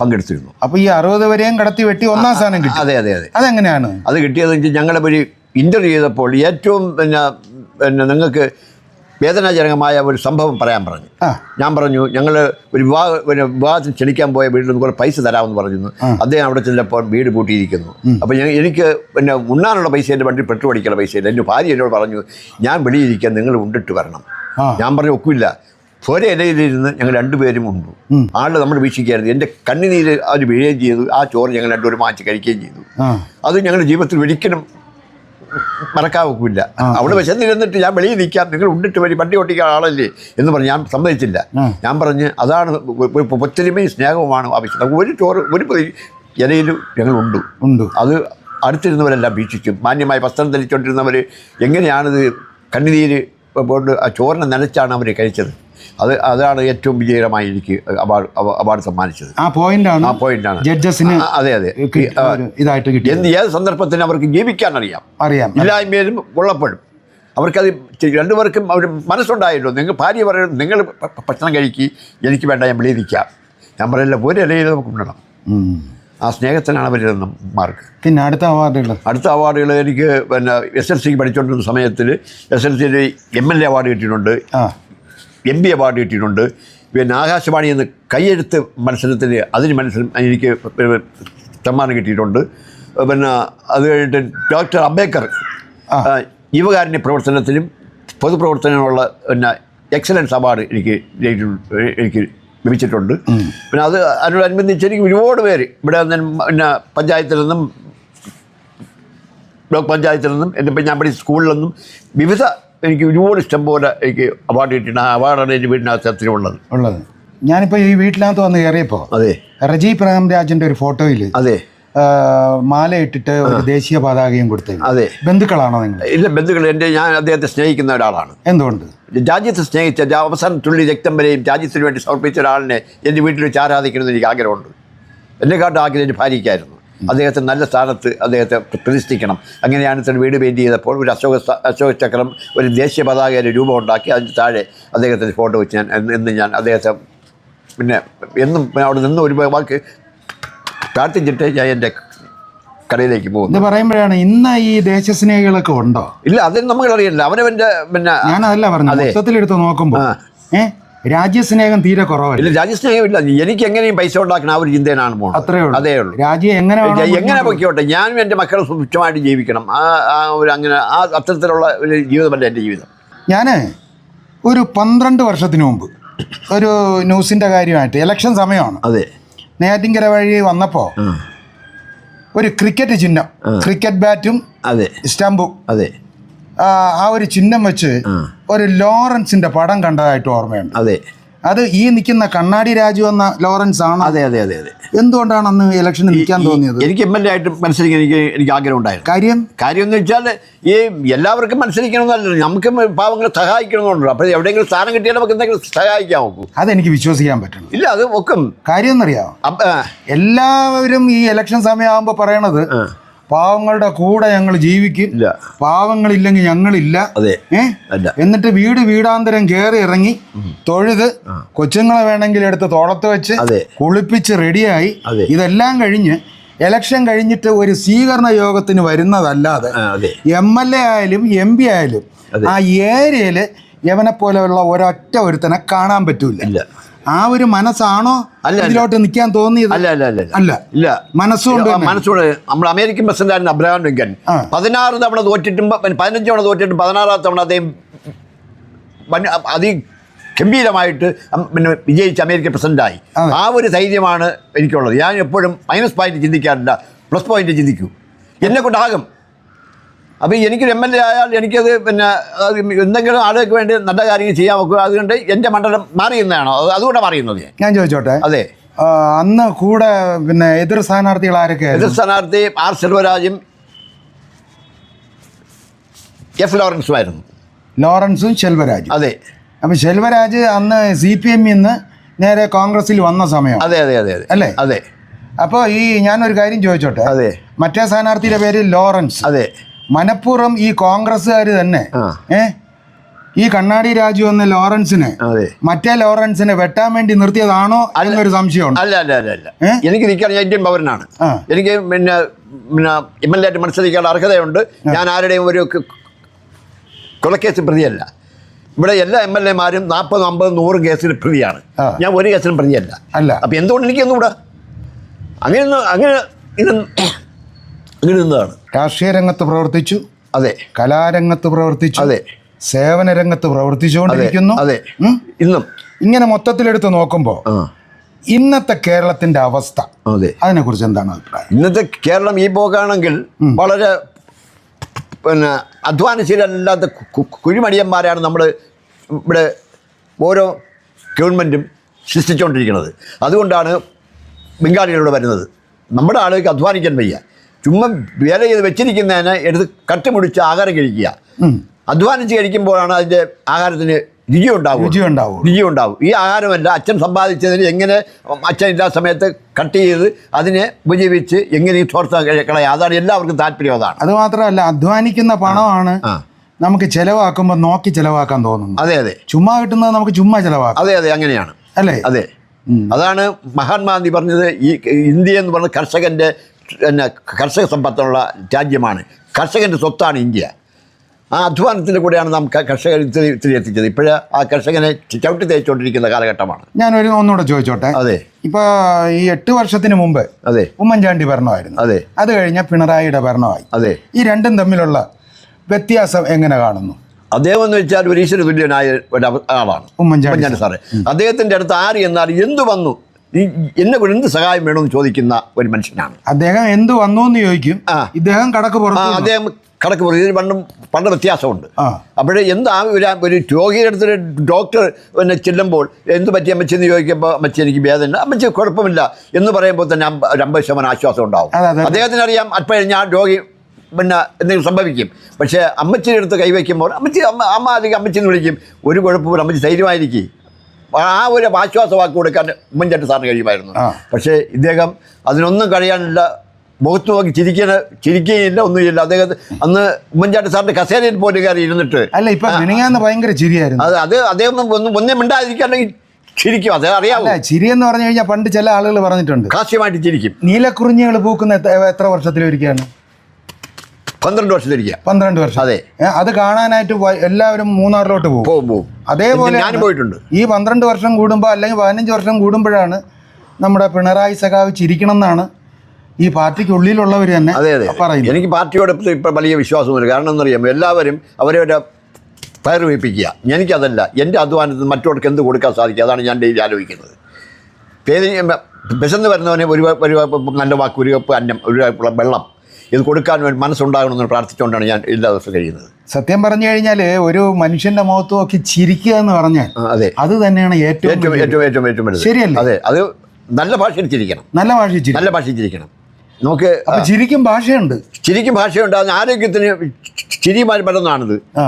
പങ്കെടുത്തിരുന്നു. അപ്പോൾ ഈ അറുപത് വരെയും കടത്തി വെട്ടി ഒന്നാം സ്ഥാനം കിട്ടി. അതെ അതെ അതെ. അതെങ്ങനെയാണ്? അത് കിട്ടിയത് വെച്ചാൽ ഞങ്ങളെ വഴി ഇന്റർവ്യൂ ചെയ്തപ്പോൾ ഏറ്റവും പിന്നെ പിന്നെ നിങ്ങൾക്ക് വേദനാജനകമായ ഒരു സംഭവം പറയാൻ പറഞ്ഞു. ഞാൻ പറഞ്ഞു ഞങ്ങൾ ഒരു വിവാഹ ഒരു വിവാഹത്തിന് ക്ഷണിക്കാൻ പോയ വീട്ടിൽ നിന്ന് കുറേ പൈസ തരാമെന്ന് പറഞ്ഞിരുന്നു. അദ്ദേഹം അവിടെ ചെന്നപ്പോൾ വീട് പൂട്ടിയിരിക്കുന്നു. അപ്പോൾ ഞാൻ എനിക്ക് പിന്നെ ഉണ്ണാനുള്ള പൈസ എന്റെ വണ്ടി പെട്രോൾ അടിക്കാനുള്ള പൈസ ഇല്ല എന്റെ ഭാര്യ എന്നോട് പറഞ്ഞു ഞാൻ വെളിയിരിക്കാൻ നിങ്ങൾ ഉണ്ടിട്ട് വരണം. ഞാൻ പറഞ്ഞു ഒക്കില്ല. ഒരേ ഇലയിലിരുന്ന് ഞങ്ങൾ രണ്ടുപേരും ഉണ്ടു. ആളുടെ നമ്മൾ വീക്ഷിക്കായിരുന്നു എന്റെ കണ്ണിനീര് അവർ വീഴുകയും ചെയ്തു. ആ ചോറ് ഞങ്ങൾ രണ്ടുപേരും മാറ്റി കഴിക്കുകയും ചെയ്തു. അത് ഞങ്ങളുടെ ജീവിതത്തിൽ ഒരിക്കലും മറക്കാൻ ഒക്കില്ല അവിടെ വിശന്നിരുന്നിട്ട് ഞാൻ വെളിയിൽ നിൽക്കാം നിങ്ങൾ ഉണ്ടിട്ട് വരി വണ്ടി ഓട്ടിക്കാൻ ആളല്ലേ എന്ന് പറഞ്ഞ് ഞാൻ സമ്മതിച്ചില്ല. ഞാൻ പറഞ്ഞ് അതാണ് ഒത്തിരിമയും സ്നേഹവുമാണ് ആവശ്യം നമുക്ക് ഒരു ചോറ് ഒരു ഇലയിലും ഞങ്ങളുണ്ട് ഉണ്ട്. അത് അടുത്തിരുന്നവരെല്ലാം വീക്ഷിക്കും. മാന്യമായി വസ്ത്രം ധരിച്ചുകൊണ്ടിരുന്നവർ എങ്ങനെയാണിത് കണ്ണുനീര് കൊണ്ട് ആ ചോറിനെ നനച്ചാണ് അവർ കഴിച്ചത്. അത് അതാണ് ഏറ്റവും വിജയകരമായി എനിക്ക് അവാർഡ് അവാർഡ് സമ്മാനിച്ചത്. ആ പോയിന്റാണ് ആ പോയിന്റാണ് ജഡ്ജസിന് അതെ അതെ. ഇതായിട്ട് കിട്ടി എന്ത് ഏത് സന്ദർഭത്തിന് അവർക്ക് ജീവിക്കാൻ അറിയാം. അറിയാം ഇല്ലായ്മയിലും ഉള്ളപ്പോഴും അവർക്കത് രണ്ടുപേർക്കും അവർ മനസ്സുണ്ടായല്ലോ. നിങ്ങൾ ഭാര്യ പറയുന്നത് നിങ്ങൾ ഭക്ഷണം കഴിക്കി. എനിക്ക് വേണ്ട ഞാൻ വിളിയിരിക്കാം ഞാൻ പറയില്ല ഒരു ഇലയിൽ നമുക്ക് ഉണ്ടണം. ആ സ്നേഹത്തിനാണ് അവർ മാർക്ക്. പിന്നെ അടുത്ത അവാർഡുകൾ? അടുത്ത അവാർഡുകൾ എനിക്ക് പിന്നെ എസ് എൽ സിക്ക് പഠിച്ചുകൊണ്ടിരുന്ന സമയത്തിൽ എസ് എൽ സിയിൽ എം എൽ എ അവാർഡ് കിട്ടിയിട്ടുണ്ട്. ആ. എം ബി അവാർഡ് കിട്ടിയിട്ടുണ്ട്. പിന്നെ ആകാശവാണി എന്ന് കയ്യെഴുത്ത് മത്സരത്തിൽ അതിന് മത്സരം എനിക്ക് സമ്മാനം കിട്ടിയിട്ടുണ്ട്. പിന്നെ അത് കഴിഞ്ഞിട്ട് ഡോക്ടർ അംബേദ്കർ യുവകാരുണ്യ പ്രവർത്തനത്തിലും പൊതുപ്രവർത്തനമുള്ള പിന്നെ എക്സലൻസ് അവാർഡ് എനിക്ക്. എനിക്ക് ലഭിച്ചിട്ടുണ്ട്. പിന്നെ അത് അതിനോടനുബന്ധിച്ച് എനിക്ക് ഒരുപാട് പേര് ഇവിടെ പിന്നെ പഞ്ചായത്തിൽ നിന്നും ബ്ലോക്ക് പഞ്ചായത്തിൽ നിന്നും എന്റെ ഞാൻ പഠിച്ച സ്കൂളിൽ നിന്നും വിവിധ എനിക്ക് ഒരുപാട് ഇഷ്ടം പോലെ എനിക്ക് അവാർഡ് കിട്ടിയിട്ട് ആ അവാർഡാണ് എന്റെ വീടിനകത്ത് ഉള്ളത്. ഉള്ളത്. ഞാനിപ്പോൾ ഈ വീട്ടിനകത്ത് വന്ന് കയറിയപ്പോൾ അതെ. റജി പ്രേംരാജിന്റെ ഒരു ഫോട്ടോയിൽ അതെ. മാല ഇട്ടിട്ട് ഒരു ദേശീയ പതാകയും കൊടുത്തത് അതെ. ബന്ധുക്കളാണോ നിങ്ങൾ? ഇല്ല ബന്ധുക്കൾ എന്റെ ഞാൻ അദ്ദേഹത്തെ സ്നേഹിക്കുന്ന ഒരാളാണ്. എന്തുകൊണ്ട്? രാജ്യത്തെ സ്നേഹിച്ച അവസാന അവസാനം തുള്ളി രക്തം വരെയും രാജ്യത്തിന് വേണ്ടി സമർപ്പിച്ച ഒരാളിനെ എന്റെ വീട്ടിൽ വെച്ച് ആരാധിക്കണമെന്ന് എനിക്ക് ആഗ്രഹമുണ്ട്. എന്നെക്കാട്ടും ആഗ്രഹം എന്റെ ഭാര്യയ്ക്കായിരുന്നു. അദ്ദേഹത്തെ നല്ല സ്ഥാനത്ത് അദ്ദേഹത്തെ പ്രതിഷ്ഠിക്കണം. അങ്ങനെയാണ് ഇത്ര വീട് പെയിന്റ് ചെയ്തപ്പോൾ ഒരു അശോക അശോക ചക്രം ഒരു ദേശീയ പതാകയുടെ രൂപം ഉണ്ടാക്കി അതിന് താഴെ അദ്ദേഹത്തിന്റെ ഫോട്ടോ വെച്ച് ഞാൻ എന്ന് ഞാൻ അദ്ദേഹത്തെ പിന്നെ എന്നും അവിടെ നിന്ന് ഒരു വാക്ക് പ്രാർത്ഥിച്ചിട്ട് ഞാൻ എന്റെ കടയിലേക്ക് പോകുന്നു. ഇത് പറയുമ്പോഴാണ് ഇന്ന് ഈ ദേശസ്നേഹികളൊക്കെ ഉണ്ടോ? ഇല്ല അത് നമുക്കറിയില്ല അവനവന്റെ പിന്നെ ഞാനതല്ല അതല്ല പറഞ്ഞു അതെ. മൊത്തത്തിലെടുത്ത് നോക്കുമ്പോൾ. ആ. രാജ്യസ്നേഹം തീരെ കുറവല്ല. ഇല്ല രാജ്യസ്നേഹമില്ല. എനിക്ക് എങ്ങനെയും പൈസ ഉണ്ടാക്കണം ആ ഒരു ചിന്തയിലാണ് പോകുന്നത് അത്രേ ഉള്ളൂ. അതേ ഉള്ളൂ. രാജ്യം എങ്ങനെ എങ്ങനെ പൊയ്ക്കോട്ടെ? ഞാനും എന്റെ മക്കളെ സുഭിക്ഷമായിട്ട് ജീവിക്കണം. ആ ആ ഒരു അങ്ങനെ ആ അത്തരത്തിലുള്ള ഒരു ജീവിതമല്ല എന്റെ ജീവിതം. ഞാൻ ഒരു പന്ത്രണ്ട് വർഷത്തിന് മുമ്പ് ഒരു ന്യൂസിന്റെ കാര്യമായിട്ട് ഇലക്ഷൻ സമയമാണ്. അതെ. നെയ്യാറ്റിൻകര വഴി വന്നപ്പോൾ ഒരു ക്രിക്കറ്റ് ചിഹ്നം ക്രിക്കറ്റ് ബാറ്റും അതെ. സ്റ്റമ്പും. അതെ. ആ ഒരു ചിഹ്നം വെച്ച് ഒരു ലോറൻസിന്റെ പടം കണ്ടതായിട്ട് ഓർമ്മയുണ്ട്. അതെ. അത് ഈ നിൽക്കുന്ന കണ്ണാടി രാജു എന്ന ലോറൻസ് ആണ്. അതെ അതെ അതെ അതെ. എന്തുകൊണ്ടാണ് അന്ന് ഇലക്ഷൻ നിൽക്കാൻ തോന്നിയത്? എനിക്ക് എം എൽ എ ആയിട്ട് മത്സരിക്കാൻ എനിക്ക് എനിക്ക് ആഗ്രഹം ഉണ്ടായിരുന്നു. കാര്യം? കാര്യം എന്ന് വെച്ചാൽ ഈ എല്ലാവർക്കും മത്സരിക്കണമെന്നല്ല നമുക്ക് പാവങ്ങളെ സഹായിക്കണമെന്നുണ്ടല്ലോ. അപ്പോൾ എവിടെയെങ്കിലും സ്ഥാനം കിട്ടിയാൽ നമുക്ക് എന്തെങ്കിലും സഹായിക്കാൻ നോക്കും. അതെനിക്ക് വിശ്വസിക്കാൻ പറ്റും ഇല്ല അത് ഒക്കും കാര്യം എന്നറിയാമോ അപ്പ- എല്ലാവരും ഈ ഇലക്ഷൻ സമയമാകുമ്പോൾ പറയണത്. പാവങ്ങളുടെ കൂടെ ഞങ്ങൾ ജീവിക്കും. പാവങ്ങളില്ലെങ്കിൽ ഞങ്ങളില്ല. എന്നിട്ട് വീട് വീടാന്തരം കയറി ഇറങ്ങി തൊഴുത് കൊച്ചുങ്ങളെ വേണമെങ്കിൽ എടുത്ത് തോളത്ത് വെച്ച് കുളിപ്പിച്ച് റെഡിയായി. ഇതെല്ലാം കഴിഞ്ഞ് എലക്ഷൻ കഴിഞ്ഞിട്ട് ഒരു സ്വീകരണ യോഗത്തിന് വരുന്നതല്ലാതെ എം എൽ എ ആയാലും എം പി ആയാലും ആ ഏരിയയിൽ യവനെ പോലെയുള്ള ഒരൊറ്റ ഒരുത്തനെ കാണാൻ പറ്റൂല. ആ ഒരു മനസ്സാണോ. ഇതിലോട്ട് നിൽക്കാൻ തോന്നിയത്? അല്ല അല്ല അല്ല അല്ല. ഇല്ല. മനസ്സുകൊണ്ട് മനസ്സുകൊണ്ട് നമ്മൾ അമേരിക്കൻ പ്രസിഡന്റ് അബ്രഹാം ലിങ്കൻ. പതിനാറ് തവണ തോറ്റിട്ടും പതിനഞ്ച് തവണ തോറ്റിട്ടും പതിനാറാം തവണ അദ്ദേഹം അതി ഗംഭീരമായിട്ട് പിന്നെ വിജയിച്ച് അമേരിക്കൻ പ്രസിഡന്റായി. ആയി ആ ഒരു ധൈര്യമാണ് എനിക്കുള്ളത്. ഞാൻ എപ്പോഴും മൈനസ് പോയിന്റ് ചിന്തിക്കാറില്ല. പ്ലസ് പോയിന്റ് ചിന്തിക്കൂ. എന്നെ കൊണ്ടാകും അപ്പോൾ എനിക്കൊരു എം എൽ എ ആയാൽ എനിക്കത് പിന്നെ എന്തെങ്കിലും ആളുകൾക്ക് വേണ്ടി നല്ല കാര്യങ്ങൾ ചെയ്യാൻ നോക്കുക അതുകൊണ്ട് എന്റെ മണ്ഡലം മാറിയുന്നതാണോ അതുകൊണ്ട് അതുകൊണ്ടാണ് മാറിയുന്നത് ഞാൻ ചോദിച്ചോട്ടെ? അതെ. അന്ന് കൂടെ പിന്നെ എതിർ സ്ഥാനാർത്ഥികൾ ആരൊക്കെ എതിർ സ്ഥാനാർത്ഥി ആർ സെൽവരാജും എഫ് ലോറൻസുമായിരുന്നു ലോറൻസും ശെൽവരാജും അതെ. അപ്പം ശെൽവരാജ് അന്ന് സി പി എമ്മിൽ നിന്ന് നേരെ കോൺഗ്രസിൽ വന്ന സമയം. അതെ അതെ അതെ അതെ. അല്ലേ? അതെ. അപ്പോൾ ഈ ഞാനൊരു കാര്യം ചോദിച്ചോട്ടെ? അതെ. മറ്റേ സ്ഥാനാർത്ഥിയുടെ പേര് ലോറൻസ്. അതെ. മനഃപൂർവം ഈ കോൺഗ്രസ്സുകാർ തന്നെ. ഏ? ഈ കണ്ണാടി രാജു എന്ന ലോറൻസിനെ മറ്റേ ലോറൻസിനെ വെട്ടാൻ വേണ്ടി നിർത്തിയതാണോ എന്നൊരു സംശയമുണ്ട്. അല്ല അല്ല അല്ല അല്ല. എനിക്ക് നിൽക്കാൻ ഞാൻ ഇന്ത്യൻ പൗരനാണ്. എനിക്ക് പിന്നെ പിന്നെ എം എൽ എ ആയിട്ട് മത്സരിക്കാൻ അർഹതയുണ്ട് ഞാൻ ആരുടെയും ഒരു കൊലക്കേസ് പ്രതിയല്ല. ഇവിടെ എല്ലാ എം എൽ എമാരും നാൽപ്പത് അമ്പത് നൂറ് കേസിൽ പ്രതിയാണ്. ഞാൻ ഒരു കേസിലും പ്രതിയല്ല. അല്ല. അപ്പം എന്തുകൊണ്ട് എനിക്കൊന്നുകൂടാ അങ്ങനെ ഒന്ന് അങ്ങനെ ഇത് അങ്ങനെ നിന്നതാണ്. രാഷ്ട്രീയ രംഗത്ത് പ്രവർത്തിച്ചു. അതെ. കലാരംഗത്ത് പ്രവർത്തിച്ചു. അതെ. സേവന രംഗത്ത് പ്രവർത്തിച്ചുകൊണ്ടിരിക്കുന്നു. അതെ. ഇന്നും. ഇങ്ങനെ മൊത്തത്തിലെടുത്ത് നോക്കുമ്പോൾ ഇന്നത്തെ കേരളത്തിന്റെ അവസ്ഥ അതെ. അതിനെ കുറിച്ച് എന്താണ് അഭിപ്രായം? ഇന്നത്തെ കേരളം ഈ പോക്കാണെങ്കിൽ വളരെ പിന്നെ കു- കുഴിമടിയന്മാരാണ് നമ്മൾ ഇവിടെ ഓരോ ഗവൺമെന്റും സൃഷ്ടിച്ചുകൊണ്ടിരിക്കുന്നത് അതുകൊണ്ടാണ് ബംഗാളികളോട് വരുന്നത്. നമ്മുടെ ആളുകൾക്ക് അധ്വാനിക്കാൻ വയ്യ. ചുമ്മാ വേല ചെയ്ത് വെച്ചിരിക്കുന്നതിനെ എടുത്ത് കട്ട് മുടിച്ച് ആഹാരം കഴിക്കുക. അധ്വാനിച്ച് കഴിക്കുമ്പോഴാണ് അതിന്റെ ആഹാരത്തിന് രുചി ഉണ്ടാവും രുചി ഉണ്ടാവും രുചി ഉണ്ടാവും. ഈ ആഹാരമല്ല അച്ഛൻ സമ്പാദിച്ചതിന് എങ്ങനെ അച്ഛൻ ഇല്ലാത്ത സമയത്ത് കട്ട് ചെയ്ത് അതിനെ ഉപജീവിച്ച് എങ്ങനെ ഈ തോർത്ത കളയാം? അതാണ് എല്ലാവർക്കും താല്പര്യം അതാണ്. അത് മാത്രമല്ല അധ്വാനിക്കുന്ന പണമാണ് നമുക്ക് ചിലവാക്കുമ്പോൾ നോക്കി ചിലവാക്കാൻ തോന്നുന്നു അതെ അതെ. ചുമ്മാ കിട്ടുന്നത് നമുക്ക് ചുമ്മാ ചിലവാക്കാം. അതെ അതെ അങ്ങനെയാണ്. അല്ലേ? അതെ. അതാണ് മഹാത്മാഗാന്ധി പറഞ്ഞത് ഈ ഇന്ത്യ എന്ന് പറഞ്ഞ കർഷകന്റെ പിന്നെ കർഷക സമ്പത്തുള്ള രാജ്യമാണ്. കർഷകന്റെ സ്വത്താണ് ഇന്ത്യ. ആ അധ്വാനത്തിന്റെ കൂടെയാണ് നാം കർഷകർ ഇത്തിരി ഇത്തിരി എത്തിച്ചത് ഇപ്പോഴ് ആ കർഷകനെ ചവിട്ടി തേച്ചുകൊണ്ടിരിക്കുന്ന കാലഘട്ടമാണ്. ഞാനൊരു ഒന്നുകൂടെ ചോദിച്ചോട്ടെ? അതെ. ഇപ്പൊ ഈ എട്ട് വർഷത്തിന് മുമ്പ് അതെ. ഉമ്മൻചാണ്ടി ഭരണമായിരുന്നു. അതെ. അത് കഴിഞ്ഞ പിണറായിയുടെ ഭരണമായി. അതെ. ഈ രണ്ടും തമ്മിലുള്ള വ്യത്യാസം എങ്ങനെ കാണുന്നു? അദ്ദേഹം എന്ന് വെച്ചാൽ ഒരു ഈശ്വര തുല്യനായ ഒരു ആളാണ്. ഉമ്മൻചാണ്ടി സാറേ. അദ്ദേഹത്തിന്റെ അടുത്ത് ആര് എന്നാൽ എന്തു വന്നു? എന്നെ കൊണ്ട് എന്ത് സഹായം വേണമെന്ന് ചോദിക്കുന്ന ഒരു മനുഷ്യനാണ്. അദ്ദേഹം എന്ത് വന്നു എന്ന് ചോദിക്കും. ഇദ്ദേഹം കടക്ക് പുറത്ത് അദ്ദേഹം കടക്ക് പുറത്ത്. ഇതിന് പണ്ടും പണ്ട് വ്യത്യാസമുണ്ട്. അപ്പോഴേ എന്ത് ആ ഒരു ഒരു രോഗിയുടെ അടുത്തൊരു ഡോക്ടർ എന്നെ ചെല്ലുമ്പോൾ എന്ത് പറ്റി അമ്മച്ചി എന്ന് ചോദിക്കുമ്പോൾ അമ്മച്ചി എനിക്ക് വേദന അമ്മച്ചി കുഴപ്പമില്ല. എന്ന് പറയുമ്പോൾ തന്നെ അമ്പ- ഒരു അമ്പത് ശതമാനം ആശ്വാസം ഉണ്ടാവും. അദ്ദേഹത്തിന് അറിയാം അപ്പം ഞാൻ രോഗി പിന്നെ എന്തെങ്കിലും സംഭവിക്കും. പക്ഷേ അമ്മച്ചിയുടെ അടുത്ത് കൈവയ്ക്കുമ്പോൾ അമ്മച്ചി അമ്മ അമ്മ അല്ലെങ്കിൽ അമ്മച്ചിന്ന് വിളിക്കും. ഒരു കുഴപ്പമില്ല അമ്മച്ചി ധൈര്യമായിരിക്കും. ആ ഒരു ആശ്വാസ വാക്ക് കൊടുക്കാൻ ഉമ്മൻചാണ്ടി സാറിന് കഴിയുമായിരുന്നു. പക്ഷേ ഇദ്ദേഹം അതിനൊന്നും കഴിയാനില്ല മുഖത്ത് നോക്കി ചിരിക്കുന്ന ചിരിക്കുകയില്ല ഒന്നുമില്ല. അദ്ദേഹം അന്ന് ഉമ്മൻചാണ്ടി സാറിന്റെ കസേരയിൽ പോലും കയറി ഇരുന്നിട്ട്. അല്ല ഇപ്പൊ മിനിങ്ങാന്ന് ഭയങ്കര ചിരിയായിരുന്നു. അത് അത് അദ്ദേഹം ഒന്നും ഒന്നും ചിരിക്കും. അത് അറിയാമോ ചിരി എന്ന് പറഞ്ഞു കഴിഞ്ഞാൽ പണ്ട് ചില ആളുകൾ പറഞ്ഞിട്ടുണ്ട്. കാശ്യമായിട്ട് ചിരിക്കും. നീലക്കുറിഞ്ഞുകൾ പൂക്കുന്ന എത്ര- എത്ര വർഷത്തിലൊരിക്കലാണ് പന്ത്രണ്ട് വർഷത്തിരിക്കുക പന്ത്രണ്ട് വർഷം. അതെ. അത് കാണാനായിട്ട് എല്ലാവരും മൂന്നാറിലോട്ട് പോകും. പോകും അതേപോലെ ഞാനും പോയിട്ടുണ്ട്. ഈ പന്ത്രണ്ട് വർഷം കൂടുമ്പോൾ അല്ലെങ്കിൽ പതിനഞ്ച് വർഷം കൂടുമ്പോഴാണ് നമ്മുടെ പിണറായി സഖാവ് ചിരിക്കണം എന്നാണ് ഈ പാർട്ടിക്കുള്ളിലുള്ളവർ തന്നെ അതെ അതെ. പറയുന്നത്. എനിക്ക് പാർട്ടിയോട് ഇപ്പം വലിയ വിശ്വാസമൊന്നുമില്ല. കാരണം എന്നറിയാമോ എല്ലാവരും അവരവരുടെ പയർ വയ്പ്പിക്കുക എനിക്കതല്ല എന്റെ അധ്വാനത്തിന് മറ്റവർക്ക് എന്ത് കൊടുക്കാൻ സാധിക്കും? അതാണ് ഞാൻ ഡെയിലി ആലോചിക്കുന്നത്. പേര് വിശന്ന് വരുന്നവനെ ഒരു ഒരു നല്ല വാക്ക് ഒരു കപ്പ് അന്നം ഒരു വെള്ളം ഇത് കൊടുക്കാൻ വേണ്ടി മനസ്സുണ്ടാകണമെന്ന് പ്രാർത്ഥിച്ചുകൊണ്ടാണ് ഞാൻ എല്ലാ ദിവസവും കഴിയുന്നത്. സത്യം പറഞ്ഞു കഴിഞ്ഞാൽ ഒരു മനുഷ്യന്റെ മുഖത്ത് നോക്കി ചിരിക്കുക എന്ന് പറഞ്ഞാൽ അതെ. അത് തന്നെയാണ് ഏറ്റവും ഏറ്റവും ഏറ്റവും ഏറ്റവും ഏറ്റവും വലുത്. ശരിയല്ലേ? അതെ അത് നല്ല ഭാഷയിൽ ചിരിക്കണം. നല്ല ഭാഷ ചിരി നല്ല ഭാഷയിൽ ചിരിക്കണം. നമുക്ക് ചിരിക്കും ഭാഷയുണ്ട്. ചിരിക്കും ഭാഷയുണ്ട്. അതിന് ആരോഗ്യത്തിന് ചിരി പെട്ടെന്നാണിത് ആ.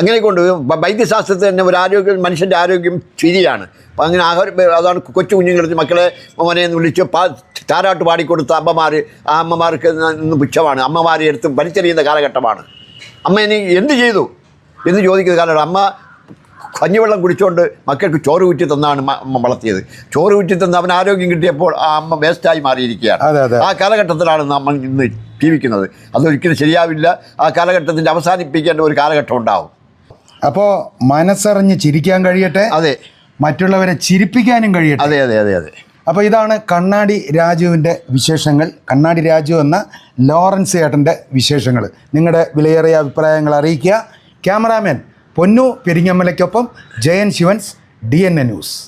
അങ്ങനെ കൊണ്ട് വൈദ്യശാസ്ത്രത്തിൽ തന്നെ ഒരു ആരോഗ്യം മനുഷ്യന്റെ ആരോഗ്യം ചിരിയാണ് അപ്പം അങ്ങനെ ആഹാരം അതാണ് കൊച്ചു കുഞ്ഞുങ്ങളെടുത്ത് മക്കളെ മോനെ എന്ന് വിളിച്ച് പാ താരാട്ട് പാടിക്കൊടുത്ത അമ്മമാർ ആ അമ്മമാർക്ക് ഇന്ന് പുച്ഛമാണ്. അമ്മമാരെ എടുത്ത് വലിച്ചെറിയുന്ന കാലഘട്ടമാണ്. അമ്മ ഇനി എന്ത് ചെയ്തു? എന്ന് ചോദിക്കുന്ന കാലഘട്ടം. അമ്മ കഞ്ഞിവെള്ളം കുടിച്ചുകൊണ്ട് മക്കൾക്ക് ചോറ് കുറ്റി തന്നാണ് അമ്മ വളർത്തിയത്. ചോറ് കുറ്റി തന്ന് അവൻ ആരോഗ്യം കിട്ടിയപ്പോൾ ആ അമ്മ വേസ്റ്റായി മാറിയിരിക്കുകയാണ്. ആ കാലഘട്ടത്തിലാണ് നമ്മൾ ഇന്ന് ജീവിക്കുന്നത്. അതൊരിക്കലും ശരിയാവില്ല. ആ കാലഘട്ടത്തിന്റെ അവസാനിപ്പിക്കേണ്ട ഒരു കാലഘട്ടം ഉണ്ടാവും. അപ്പോൾ മനസ്സറിഞ്ഞ് ചിരിക്കാൻ കഴിയട്ടെ. അതെ. മറ്റുള്ളവരെ ചിരിപ്പിക്കാനും കഴിയട്ടെ. അതെ അതെ അതെ അതെ. അപ്പോൾ ഇതാണ് കണ്ണാടി രാജുവിന്റെ വിശേഷങ്ങൾ. കണ്ണാടി രാജു എന്ന ലോറൻസ് ഏട്ടന്റെ വിശേഷങ്ങൾ. നിങ്ങളുടെ വിലയേറിയ അഭിപ്രായങ്ങൾ അറിയിക്കുക. ക്യാമറാമാൻ പൊന്നു പെരിങ്ങമ്മലയ്ക്കൊപ്പം ജയൻ ശിവൻസ് ഡി എൻ എ ന്യൂസ്.